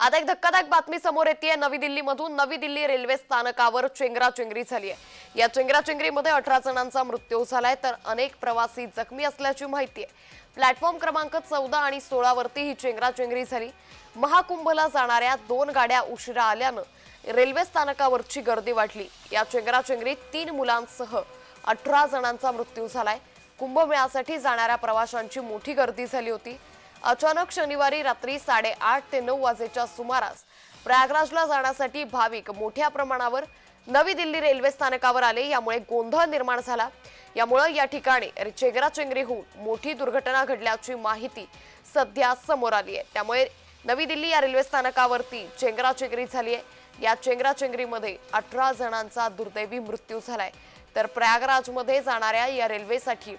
आता एक धक्कादायक बातमी समोर येते नवी दिल्लीमधून नवी दिल्ली रेल्वे स्थानकावर चेंगराचेंगरी झाली आहे या चेंगराचेंगरीमध्ये अठरा जणांचा मृत्यू झालाय तर अनेक प्रवासी जखमी असल्याची माहिती आहे प्लॅटफॉर्म क्रमांक चौदा आणि सोळावरती ही चेंगराचेंगरी झाली. महाकुंभला जाणाऱ्या दोन गाड्या उशिरा आल्यानं रेल्वे स्थानकावरची गर्दी वाढली. या चेंगराचेंगरीत तीन मुलांसह अठरा जणांचा मृत्यू झालाय. कुंभमेळ्यासाठी जाणाऱ्या प्रवाशांची मोठी गर्दी झाली होती. अचानक शनिवारी रात्री साडेआठ ते नऊ वाजेच्या सुमारास प्रयागराजला जाण्यासाठी भाविक मोठ्या प्रमाणावर नवी दिल्ली रेल्वे स्थानकावर आले. यामुळे गोंधळ निर्माण झाला. यामुळे या ठिकाणी चेंगराचेंगरी होऊन मोठी दुर्घटना घडल्याची माहिती सध्या समोर आली आहे. त्यामुळे नवी दिल्ली या रेल्वे स्थानकावरती चेंगराचेंगरी झाली आहे. या चेंगराचेंगरीमध्ये अठरा जणांचा दुर्दैवी मृत्यू झालाय. तर प्रयागराजमध्ये जाणाऱ्या या रेल्वेसाठी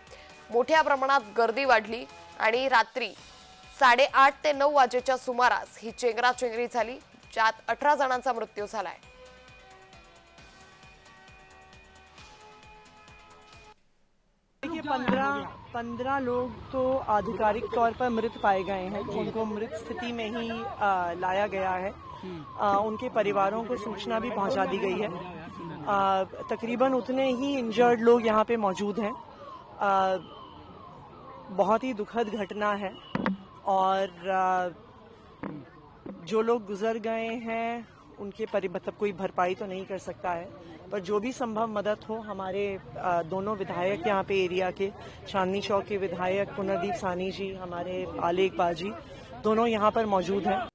मोठ्या प्रमाणात गर्दी वाढली आणि रात्री साडेआठ ते नऊ वाजेच्या सुमारास ही चेंगराचेंगरी झाली ज्यात अठरा जणांचा मृत्यू झालाय. पंद्रह पंद्रह लोग तो आधिकारिक तौर पर मृत पाए गए हैं उनको मृत स्थिति में ही आ, लाया गया है। आ, उनके परिवारों को सूचना भी पहुंचा दी गई है। आ, तकरीबन उतने ही इंजर्ड लोग यहाँ पे मौजूद हैं। बहुत ही दुखद घटना है। और जो लोग गुजर गए हैं, उनके परि मतलब कोई भरपाई तो नहीं कर सकता है, पर जो भी संभव मदद हो, हमारे दोनों विधायक यहाँ पे एरिया के, चांदनी चौक के विधायक पुनर्दीप सानी जी, हमारे आले इकबाल जी दोनों यहाँ पर मौजूद हैं।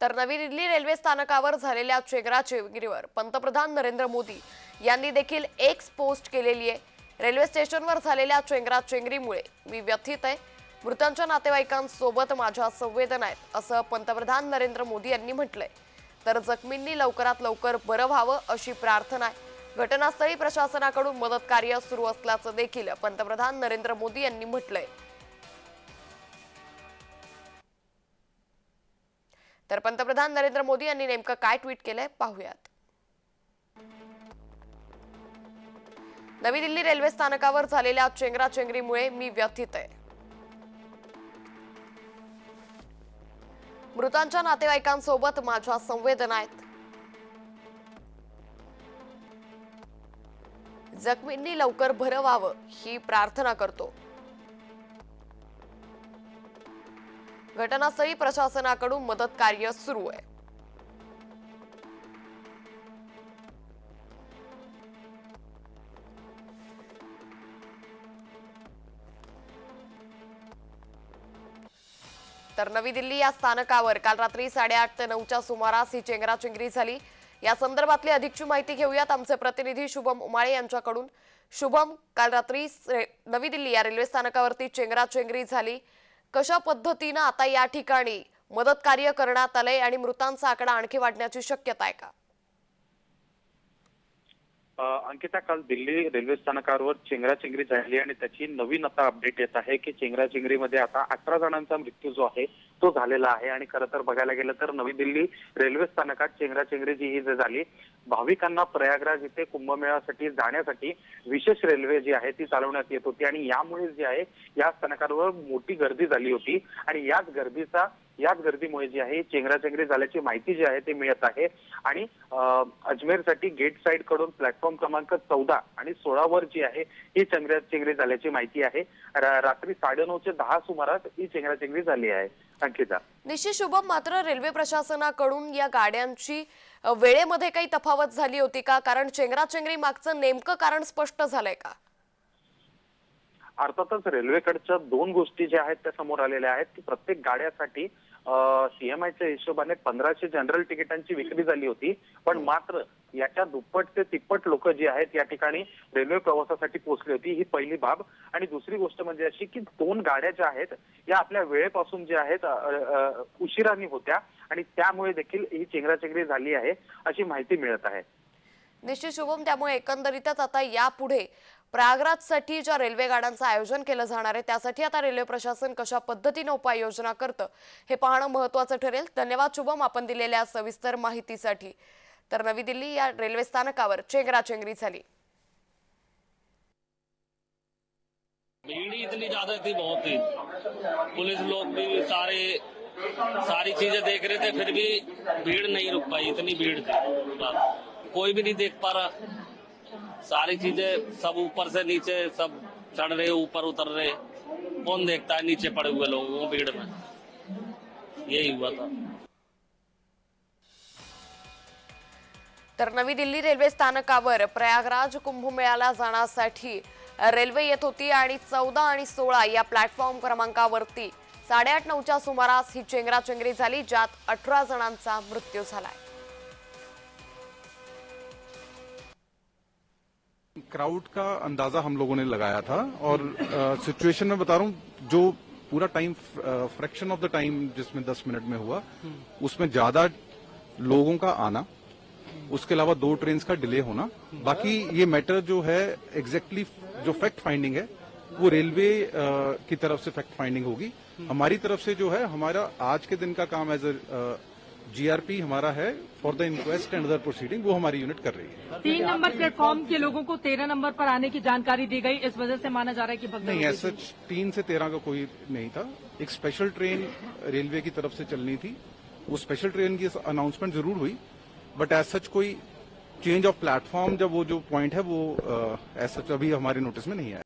तर नवी दिल्ली रेल्वे स्थानकावर झालेल्या चेंगराचेंगरीवर पंतप्रधान नरेंद्र मोदी यांनी देखील एक्स पोस्ट केलेली आहे. रेल्वे स्टेशनवर झालेल्या चेंगराचेंगरीमुळे मी व्यथित आहे. मृतांच्या नातेवाईकांसोबत माझ्या संवेदना आहेत असं पंतप्रधान नरेंद्र मोदी यांनी म्हटलंय. तर जखमींनी लवकरात लवकर बरं व्हावं अशी प्रार्थना आहे. घटनास्थळी प्रशासनाकडून मदत कार्य सुरू असल्याचं देखील पंतप्रधान नरेंद्र मोदी यांनी म्हटलंय. तर पंतप्रधान नरेंद्र मोदी यांनी नेमकं काय ट्विट केलंय पाहूयात. नवी दिल्ली रेल्वे स्थानकावर झालेल्या चेंगराचेंगरीमुळे मी व्यथित आहे. मृतांच्या नातेवाईकांसोबत माझ्या संवेदना आहेत. जखमींनी लवकर भरवावं ही प्रार्थना करतो. घटनास्थळी प्रशासनाकडून मदत कार्य सुरू आहे. तर नवी दिल्ली या स्थानकावर काल रात्री साडेआठ ते नऊच्या सुमारास ही चेंगराचेंगरी झाली. या संदर्भातली अधिकची माहिती घेऊयात आमचे प्रतिनिधी शुभम उमाळे यांच्याकडून. शुभम काल रात्री स- नवी दिल्ली या रेल्वे स्थानकावरती चेंगराचेंगरी झाली. कशा पद्धतीनं आता या ठिकाणी मदत कार्य करण्यात आलंय आणि मृतांचा आकडा आणखी वाढण्याची शक्यता आहे का? अंकिता काल दिल्ली रेल्वे स्थानकावर चेंगराचेंगरी झाली आणि त्याची नवीन आता अपडेट येत आहे की चेंगराचेंगरीमध्ये आता अठरा जणांचा मृत्यू जो आहे तो झालेला आहे. आणि खरं तर बघायला गेलं तर नवी दिल्ली रेल्वे स्थानकात चेंगराचेंगरी जी ही जी झाली भाविकांना प्रयागराज इथे कुंभमेळ्यासाठी जाण्यासाठी विशेष रेल्वे जी आहे ती चालवण्यात येत होती. आणि यामुळे जी आहे या स्थानकावर मोठी गर्दी झाली होती. आणि याच गर्दीचा याच गर्दीमुळे जी आहे चेंगराचेंगरी झाल्याची माहिती जी आहे ती मिळत आहे. आणि अजमेरसाठी गेट साईडकडून प्लॅटफॉर्म क्रमांक चौदा आणि सोळावर जी आहे ही चेंगराचेंगरी झाल्याची माहिती आहे. रा- रात्री साडेनऊचे दहा सुमारास ही चेंगराचेंगरी झाली आहे. अंकिता निश्चित शुभम मात्र रेल्वे प्रशासनाकडून या गाड्यांची वेळेमध्ये काही तफावत झाली होती का? कारण चेंगराचेंगरी मागचं नेमकं कारण स्पष्ट झालंय का? अर्थातच रेल्वेकडच्या दोन गोष्टी ज्या आहेत त्या समोर आलेल्या आहेत की प्रत्येक गाड्यासाठी सीएमआयच्या हिशोबाने पंधराशे जनरल तिकिटांची विक्री झाली होती. पण मात्र याच्या दुप्पट ते तिप्पट लोक जी आहेत या ठिकाणी रेल्वे प्रवासासाठी पोहोचली होती ही पहिली बाब. आणि दुसरी गोष्ट म्हणजे अशी की दोन गाड्या ज्या आहेत या आपल्या वेळेपासून ज्या आहेत उशिरानी होत्या. आणि त्यामुळे देखील ही चेंगराचेंगरी झाली आहे अशी माहिती मिळत आहे. निश्चित शुभम त्यामुळे एकंदरीतच आता यापुढे प्रयागराजसाठी ज्या रेल्वे गाड्यांचं आयोजन केलं जाणार आहे त्यासाठी आता रेल्वे प्रशासन कशा पद्धतीनं उपाययोजना करतं हे पाहणं महत्वाचं ठरेल. धन्यवाद शुभम आपण दिलेल्या सविस्तर माहितीसाठी. तर नवी दिल्ली या रेल्वे स्थानकावर चेंगराचेंगरी झाली. भीड़ इतनी ज्यादा थी बहुत ही पुलिस लोग भी सारे सारी चीजें देख रहे थे फिर भी भीड़ नहीं रुक पाई इतनी भीड़ थी। कोई भी नहीं देख पा रहा। सारी चीजें सब ऊपर से नीचे सब चढ़ रहे ऊपर उतर रहे। कौन देखता है? नीचे पड़े हुए लोगों को भीड़ में। यही हुआ था। तर नवी दिल्ली रेल्वे स्थानकावर प्रयागराज कुंभमेळ्याला जाण्यासाठी रेल्वे येत होती आणि चौदा आणि सोळा या प्लॅटफॉर्म क्रमांकावरती साडेआठ नऊच्या सुमारास ही चेंगराचेंगरी झाली ज्यात अठरा जणांचा मृत्यू झालाय. क्राउड का अंदाज़ा हम लोगों ने लगाया था और सिचुएशन में बता रहा हूँ, जो पूरा time fraction of the time जिसमें 10 मिनट में हुआ, उसमें ज़्यादा लोगों का आना, उसके अलावा दो ट्रेन का डिले होना, बाकी ये मैटर जो है एग्जैक्टली exactly जो फैक्ट फाइंडिंग है, वो रेलवे की तरफ़ से फैक्ट फाइंडिंग होगी। हमारी तरफ़ से जो है, हमारा आज के दिन का काम एज जीआरपी हमारा है for the inquest and other proceeding वो हमारी यूनिट कर रही है। तीन नंबर प्लेटफॉर्म के लोगों को तेरह नंबर पर आने की जानकारी दी गई इस वजह से माना जा रहा है कि भगदड़ नहीं ऐसा तीन से तेरह का कोई नहीं था। एक स्पेशल ट्रेन रेलवे की तरफ़ से चलनी थी। वो स्पेशल ट्रेन की अनाउंसमेंट ज़रूर हुई बट एज सच कोई चेंज ऑफ़ प्लेटफॉर्म जब वो जो पॉइंट है वो एज सच अभी हमारे नोटिस में नहीं आया।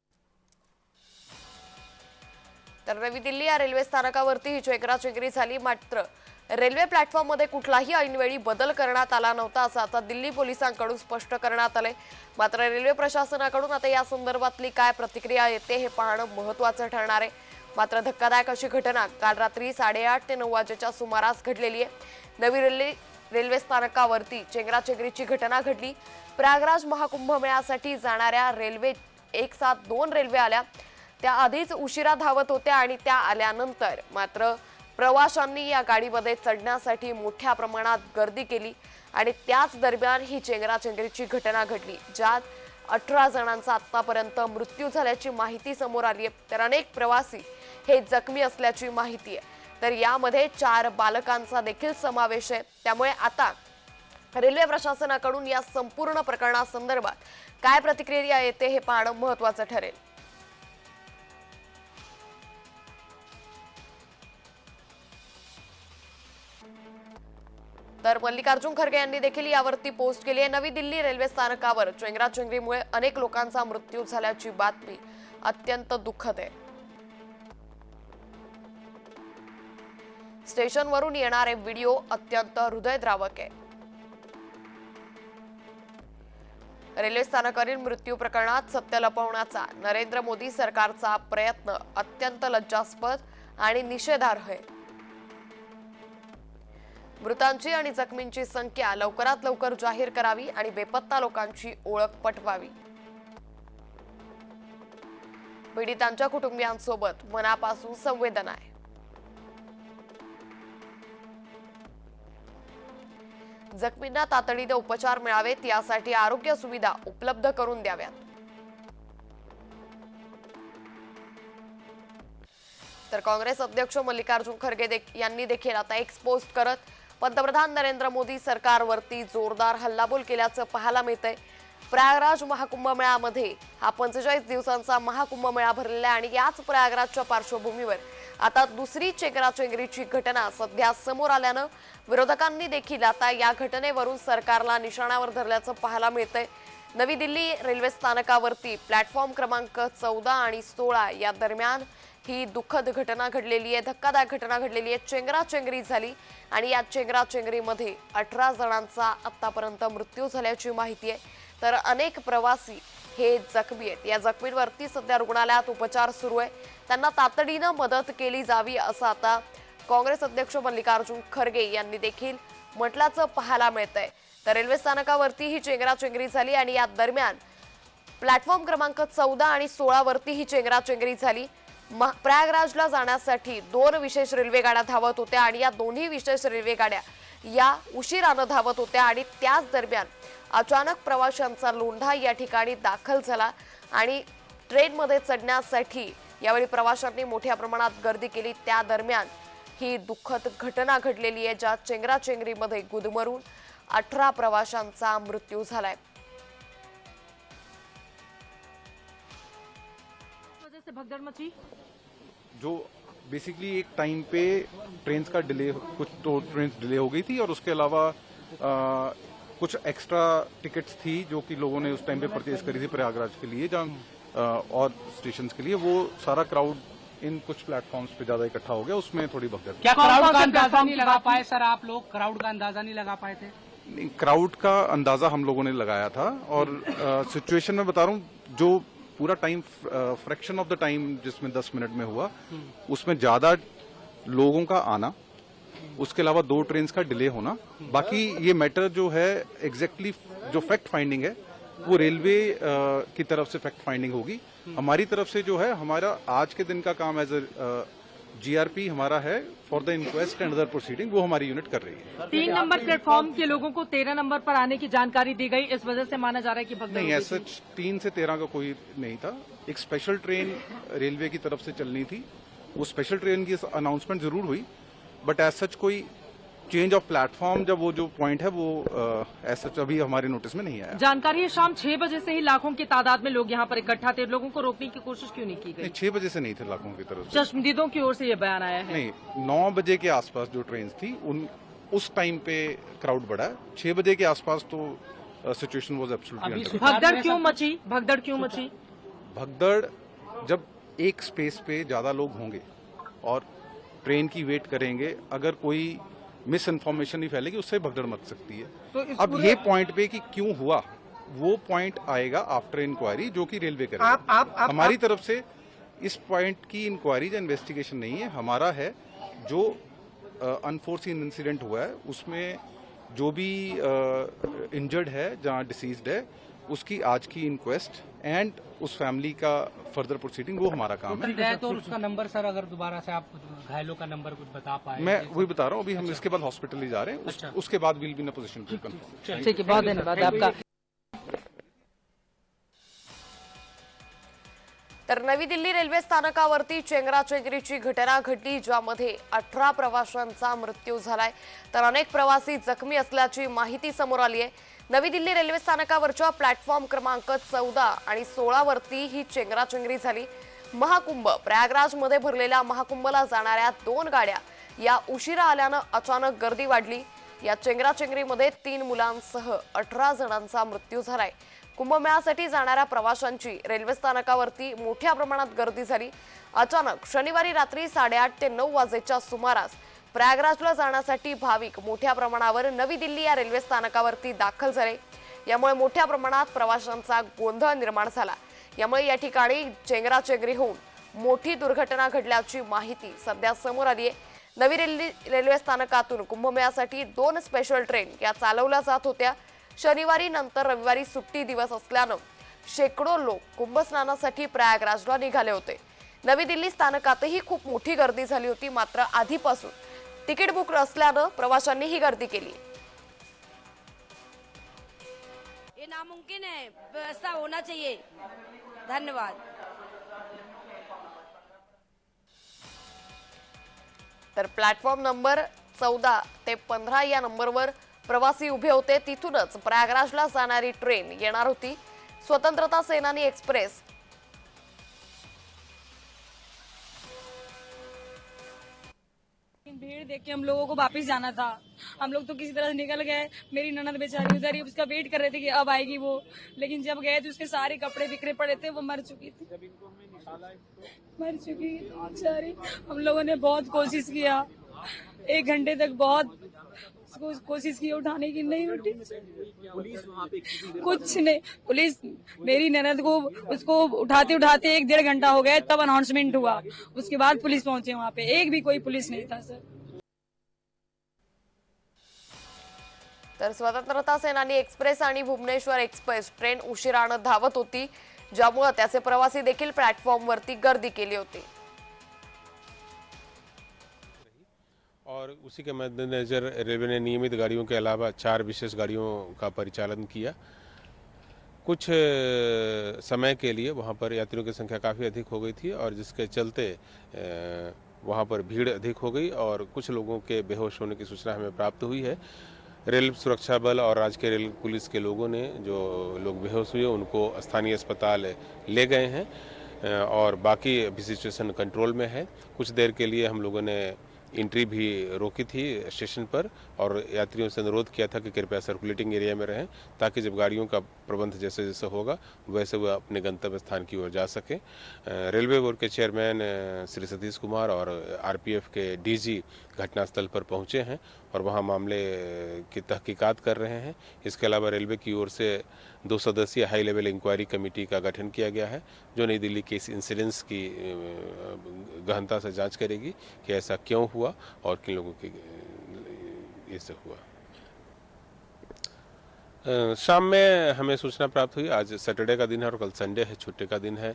तर नवी दिल्ली या रेल्वे स्थानकावरती ही चेंगराचेंगरी झाली मात्र। रेल्वे प्लॅटफॉर्ममध्ये कुठलाही ऐनवेळी बदल करण्यात आला नव्हता असं आता दिल्ली पोलिसांकडून स्पष्ट करण्यात आलंय. मात्र रेल्वे प्रशासनाकडून आता या संदर्भातली काय प्रतिक्रिया येते हे पाहणं महत्वाचं ठरणार आहे. मात्र धक्कादायक अशी घटना काल रात्री साडेआठ ते नऊ वाजेच्या सुमारास घडलेली आहे. नवी रेल्वे रेल्वे स्थानकावरती चेंगराचेंगरीची घटना घडली. प्रयागराज महाकुंभमेळ्यासाठी जाणाऱ्या रेल्वे एक सात दोन रेल्वे आल्या. त्या आधीच उशिरा धावत होत्या आणि त्या आल्यानंतर मात्र प्रवाशांनी या गाडीमध्ये चढण्यासाठी मोठ्या प्रमाणात गर्दी केली आणि त्याच दरम्यान ही चेंगराचेंगरीची घटना घडली ज्यात अठरा जणांचा आतापर्यंत मृत्यू झाल्याची माहिती समोर आली आहे. तर अनेक प्रवासी हे जखमी असल्याची माहिती आहे. तर यामध्ये चार बालकांचा देखील समावेश आहे. त्यामुळे आता रेल्वे प्रशासनाकडून या संपूर्ण प्रकरणासंदर्भात काय प्रतिक्रिया येते हे पाहणं महत्वाचं ठरेल. तर मल्लिकार्जुन खरगे यांनी देखील यावरती पोस्ट केली आहे. नवी दिल्ली रेल्वे स्थानकावर चेंगराचेंगरीमुळे अनेक लोकांचा मृत्यू झाल्याची बातमी अत्यंत दुःखद आहे. स्टेशनवरून येणारे व्हिडिओ अत्यंत हृदयद्रावक आहे. रेल्वे स्थानकावरील मृत्यू प्रकरणात सत्य लपवण्याचा नरेंद्र मोदी सरकारचा प्रयत्न अत्यंत लज्जास्पद आणि निषेधार्ह आहे. मृतांची आणि जखमींची संख्या लवकरात लवकर जाहीर करावी आणि बेपत्ता लोकांची ओळख पटवावी. पीडितांच्या कुटुंबियांसोबत मनापासून संवेदना आहे. जखमींना तातडीने उपचार मिळावेत यासाठी आरोग्य सुविधा उपलब्ध करून द्याव्यात. तर काँग्रेस अध्यक्ष मल्लिकार्जुन खरगे देख- यांनी देखील आता एक्स पोस्ट करत पंतप्रधान नरेंद्र मोदी सरकारवरती जोरदार हल्लाबोल केल्याचं पाहायला मिळतंय. प्रयागराज महाकुंभमेळ्यामध्ये हा पंचेचाळीस दिवसांचा महाकुंभमेळा भरलेला आहे आणि याच प्रयागराजच्या पार्श्वभूमीवर आता दुसरी चेकराचेंगरीची घटना सध्या समोर आल्यानं विरोधकांनी देखील आता या घटनेवरून सरकारला निशाणावर धरल्याचं पाहायला मिळतंय. नवी दिल्ली रेल्वे स्थानकावरती प्लॅटफॉर्म क्रमांक चौदा आणि सोळा या दरम्यान ही दुःखद घटना घडलेली आहे धक्कादायक घटना घडलेली आहे चेंगराचेंगरी झाली आणि या चेंगराचेंगरीमध्ये अठरा जणांचा आत्तापर्यंत मृत्यू झाल्याची माहिती आहे. तर अनेक प्रवासी हे जखमी आहेत. या जखमींवरती सध्या रुग्णालयात उपचार सुरू आहे. त्यांना तातडीनं मदत केली जावी असं आता काँग्रेस अध्यक्ष मल्लिकार्जुन खरगे यांनी देखील म्हटल्याचं पाहायला मिळतंय. तर रेल्वे स्थानकावरती ही चेंगराचेंगरी झाली आणि या दरम्यान प्लॅटफॉर्म क्रमांक चौदा आणि सोळावरती ही चेंगराचेंगरी झाली. प्रयागराजला जाण्यासाठी दोन विशेष रेल्वे गाड्या धावत होत्या आणि या दोन्ही विशेष रेल्वे गाड्या या उशिरानं धावत होत्या आणि त्याच दरम्यान अचानक प्रवाशांचा लोंढा या ठिकाणी दाखल झाला आणि ट्रेनमध्ये चढण्यासाठी यावेळी प्रवाशांनी मोठ्या प्रमाणात गर्दी केली. त्या दरम्यान ही दुःखद घटना घडलेली आहे ज्या चेंगराचेंगरीमध्ये गुदमरून अठरा प्रवाशांचा मृत्यू झालाय. से भगदड़ मची? जो बेसिकली एक टाइम पे ट्रेन का डिले कुछ तो ट्रेन डिले हो गई थी और उसके अलावा कुछ एक्स्ट्रा टिकट्स थी जो कि लोगों ने उस टाइम पे परचेज करी थी प्रयागराज के लिए जहाँ और स्टेशन के लिए। वो सारा क्राउड इन कुछ प्लेटफॉर्म्स पे ज़्यादा इकट्ठा हो गया उसमें थोड़ी भगदड़ क्या क्राउड का अंदाज़ा नहीं लगा पाए सर? आप लोग क्राउड का अंदाज़ा नहीं लगा पाए थे? क्राउड का अंदाज़ा हम लोगों ने लगाया था और सिचुएशन में बता रहा हूँ जो पूरा time fraction of the time जिसमें 10 मिनट में हुआ उसमें ज़्यादा लोगों का आना उसके अलावा दो ट्रेन का डिले होना बाकी ये मैटर जो है एग्जैक्टली जो फैक्ट फाइंडिंग है वो रेलवे की तरफ़ से फैक्ट फाइंडिंग होगी। हमारी तरफ़ से जो है हमारा आज के दिन का काम एज जीआरपी हमारा है for the inquest and other proceeding वो हमारी यूनिट कर रही है। तीन नंबर प्लेटफॉर्म के लोगों को तेरह नंबर पर आने की जानकारी दी गई इस वजह से माना जा रहा है कि भगदड़ नहीं ऐसे तीन से तेरह का कोई नहीं था। एक स्पेशल ट्रेन रेलवे की तरफ़ से चलनी थी। वो स्पेशल ट्रेन की अनाउंसमेंट ज़रूर हुई बट एज सच कोई चेंज ऑफ़ प्लेटफॉर्म जब वो जो पॉइंट है वो ऐसा सच अभी हमारे नोटिस में नहीं आया। जानकारी है शाम छह बजे से ही लाखों की तादाद में लोग यहाँ पर इकट्ठा थे। लोगों को रोकने की कोशिश क्यों नहीं की गई? छह बजे से नहीं थे लाखों की तरफ़ चश्मदीदों की ओर से ये बयान आया है। नहीं नौ बजे के आसपास जो ट्रेन थी उन उस टाइम पे क्राउड बढ़ा छह बजे के आसपास तो सिचुएशन वॉज़ अभी एब्सोल्युटली भगदड़ क्यों मची? भगदड़ क्यों मची? भगदड़ जब एक स्पेस पे ज़्यादा लोग होंगे और ट्रेन की वेट करेंगे अगर कोई मिस इन्फॉर्मेशन नहीं फैलेगी उससे भगदड़ मच सकती है। तो अब ये पॉइंट पे कि क्यों हुआ वो पॉइंट आएगा आफ्टर इंक्वायरी जो कि रेलवे करेगा। आप- आप- आप- हमारी तरफ़ से इस पॉइंट की इंक्वायरी या इन्वेस्टिगेशन नहीं है हमारा है जो अनफोर्सिन इंसिडेंट हुआ है उसमें जो भी इंजर्ड है जहाँ डिसीज्ड है उसकी आज की इंक्वेस्ट एंड उस फैमिली का फर्दर प्रोसीडिंग वो हमारा काम है। है तो उसका नंबर सर अगर दोबारा से आप घायलों का नंबर कुछ बता पाए? मैं वही बता रहा हूँ अभी हम इसके बाद हॉस्पिटल ही जा रहे हैं अच्छा। उसके बाद will be in position to confirm ठीक है बहुत धन्यवाद आपका। तर नवी दिल्ली रेल्वे स्थानकावरती चेंगराचेंगरीची घटना घडली ज्यामध्ये अठरा प्रवाशांचा मृत्यू झालाय. तर अनेक प्रवासी जखमी असल्याची माहिती समोर आली आहे. नवी दिल्ली रेल्वे स्थानकावरच्या प्लॅटफॉर्म क्रमांक चौदा आणि सोळा वरती ही चेंगराचेंगरी झाली. महाकुंभ. प्रयागराजमध्ये भरलेल्या महाकुंभला जाणाऱ्या दोन गाड्या या उशिरा आल्यानं अचानक गर्दी वाढली. या चेंगराचेंगरीमध्ये तीन मुलांसह अठरा जणांचा मृत्यू झालाय. कुंभमेळ्यासाठी जाणाऱ्या प्रवाशांची रेल्वे स्थानकावरती मोठ्या प्रमाणात गर्दी झाली. अचानक शनिवारी रात्री साडेआठ ते नऊ वाजेच्या सुमारास प्रयागराजला जाण्यासाठी भाविक मोठ्या प्रमाणावर नवी दिल्ली या रेल्वे स्थानकावरती दाखल झाले. यामुळे मोठ्या प्रमाणात प्रवाशांचा गोंधळ निर्माण झाला. यामुळे या ठिकाणी चेंगराचेंगरी होऊन मोठी दुर्घटना घडल्याची माहिती सध्या समोर आली आहे. नवी रेल्वे रेल्वे स्थानकातून कुंभमेळ्यासाठी दोन स्पेशल ट्रेन या चालवल्या जात होत्या. शनिवारी नंतर रविवारी सुट्टी दिवस असल्यानं शेकडो लोक कुंभस्नानासाठी प्रयागराजला निघाले होते. नवी दिल्ली स्थानकातही खूप मोठी गर्दी झाली होती मात्र आधीपासून तिकीट बुक असल्यानं प्रवाशांनी ही गर्दी केली. ये नामुमकिन है व्यवस्था होना चाहिए. धन्यवाद. तर प्लॅटफॉर्म नंबर चौदा ते पंधरा या नंबरवर प्रवासी उभे होते. तिथूनच प्रयागराजला जाणारी ट्रेन येणार होती. स्वतंत्रता सेनानी एक्सप्रेस भीड़ देख के हम लोगों को वापस जाना था। हम लोग तो किसी तरह से निकल गए। मेरी ननद बेचारी उधर ही, उसका वेट कर रहे थे कि अब आएगी वो। लेकिन जब गए तो उसके सारे कपड़े बिखरे पड़े थे, वो मर चुकी थी। मर चुकी बेचारी। हम लोगों ने बहुत कोशिश किया। एक घंटे तक बहुत कोशिश की उठाने की नहीं उठी। कुछ नहीं। पुलिस मेरी ननद को उसको उठाते उठाते एक डेढ़ घंटा हो गया तब अनाउंसमेंट हुआ। उसके बाद पुलिस पहुंचे वहां पे। एक भी कोई पुलिस नहीं था सर। तर स्वतंत्रता सेनानी एक्सप्रेस आणि भुवनेश्वर एक्सप्रेस ट्रेन उशिरानं धावत होती ज्यामुळे त्याचे प्रवासी देखील प्लॅटफॉर्मवरती गर्दी केली होती. और उसी के मद्देनज़र रेलवे ने नियमित गाड़ियों के अलावा चार विशेष गाड़ियों का परिचालन किया। कुछ समय के लिए वहाँ पर यात्रियों की संख्या काफ़ी अधिक हो गई थी और जिसके चलते वहाँ पर भीड़ अधिक हो गई और कुछ लोगों के बेहोश होने की सूचना हमें प्राप्त हुई है। रेल सुरक्षा बल और राज्य के रेल पुलिस के लोगों ने जो लोग बेहोश हुए उनको स्थानीय अस्पताल ले गए हैं और बाकी अभी सिचुएशन कंट्रोल में है। कुछ देर के लिए हम लोगों ने एंट्री भी रोकी थी स्टेशन पर और यात्रियों से अनुरोध किया था कि कृपया सर्कुलेटिंग एरिया में रहें ताकि जब गाड़ियों का प्रबंध जैसे जैसे होगा, वैसे वह अपने गंतव्य स्थान की ओर जा सके। रेलवे बोर्ड के चेयरमैन श्री सतीश कुमार और आरपीएफ के डीजी घटनास्थल पर पहुँचे हैं और वहाँ मामले की तहकीकात कर रहे हैं। इसके अलावा रेलवे की ओर से दो सदस्यीय हाई लेवल इंक्वायरी कमेटी का गठन किया गया है, जो नई दिल्ली के इस इंसिडेंस की गहनता से जाँच करेगी कि ऐसा क्यों हुआ और किन लोगों की ऐसे हुआ। शाम में हमें सूचना प्राप्त हुई। आज सैटरडे का दिन है और कल संडे है छुट्टी का दिन है।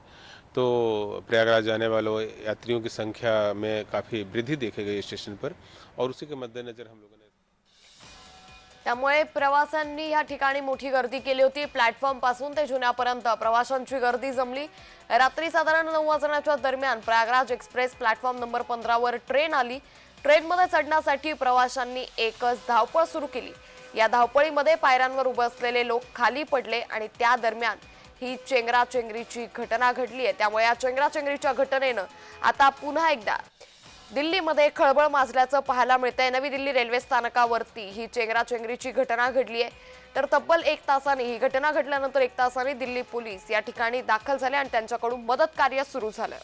तो प्रयागराज जाने वालों यात्रियों की संख्या में काफ़ी वृद्धि देखी गई स्टेशन पर और उसी के मद्देनजर हम लोगों ने त्यामुळे प्रवाशांनी या ठिकाणी मोठी गर्दी केली होती. प्लॅटफॉर्मपासून ते जुन्यापर्यंत प्रवाशांची गर्दी जमली. रात्री साधारण नऊ वाजण्याच्या दरम्यान प्रयागराज एक्सप्रेस प्लॅटफॉर्म नंबर पंधरावर ट्रेन आली. ट्रेनमध्ये चढण्यासाठी प्रवाशांनी एकच धावपळ सुरू केली. या धावपळीमध्ये पायऱ्यांवर उभे असलेले लोक खाली पडले आणि त्या दरम्यान ही चेंगराचेंगरीची घटना घडली आहे त्यामुळे या चेंगराचेंगरीच्या घटनेनं आता पुन्हा एकदा दिल्लीमध्ये खळबळ माजल्याचं पाहायला मिळतंय. नवी दिल्ली रेल्वे स्थानकावरती ही चेंगराचेंगरीची घटना घडली आहे तर तब्बल एक तासाने ही घटना घडल्यानंतर एक तासाने दिल्ली पोलीस या ठिकाणी दाखल झाले आणि त्यांच्याकडून मदत कार्य सुरू झालं.